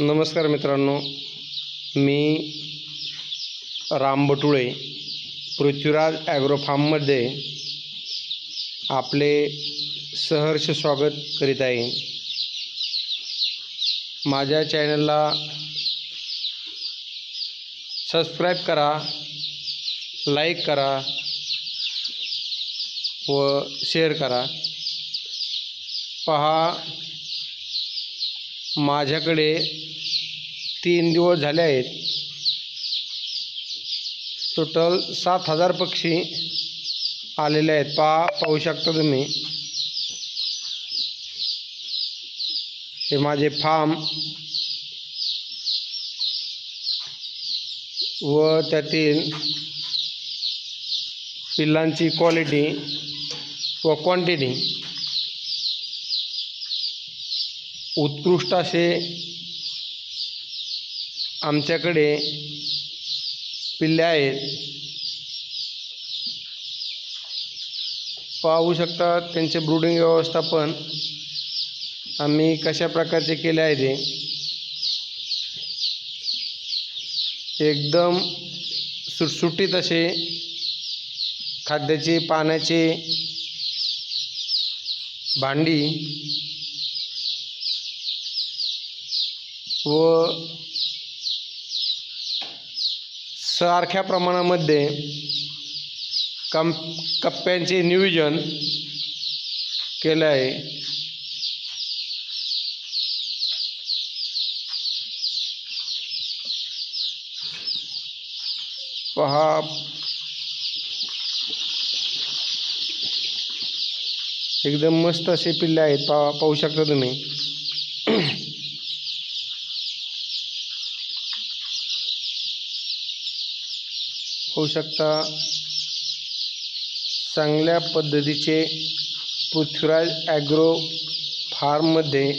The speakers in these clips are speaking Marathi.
नमस्कार मित्रांनो मी राम बटुळे पृथ्वीराज ॲग्रो फार्ममध्ये आपले सहर्ष स्वागत करीत आहे. माझ्या चॅनलला सबस्क्राईब करा लाईक करा व शेअर करा. पहा माझ्याकडे तीन दिवस झाले आहेत. टोटल सात हजार पक्षी आलेले आहेत. पहा पाहू शकता तुम्ही. हे माझे फार्म व त्यातील पिल्लांची क्वालिटी व क्वांटिटी उत्कृष्ट असे आमच्याकडे पिल्ले आहेत. पाहू शकता त्यांचे ब्रुडिंग व्यवस्थापन आम्ही कशा प्रकारचे केले आहे ते. एकदम सुटसुटीत असे खाद्याची पाण्याची भांडी व सारख्या प्रमाणामध्ये कम कप्प्यांचे नियोजन केलं आहे. पहा. एकदम मस्त असे पिल्ले आहेत. पा पाहू शकता तुम्ही. होऊ शकता. चांगल्या पद्धतीचे पृथ्वीराज ॲग्रो फार्ममध्ये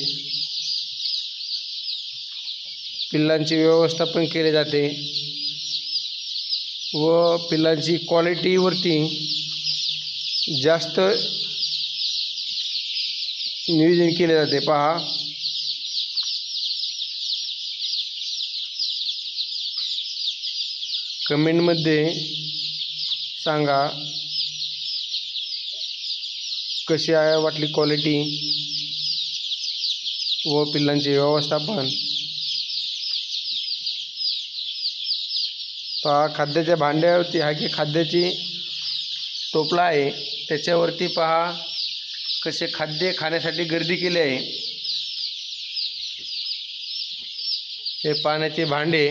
पिल्लांचे व्यवस्थापन केले जाते व पिल्लांची क्वालिटीवरती जास्त नियोजन केले जाते. पहा. कमेंटमध्ये सांगा कशी आहे वाटली क्वालिटी व पिल्लांचे व्यवस्थापन. पहा खाद्याच्या भांड्यावरती हा की खाद्याची टोपला आहे त्याच्यावरती पहा कसे खाद्य खाण्यासाठी गर्दी केली आहे. हे पाण्याचे भांडे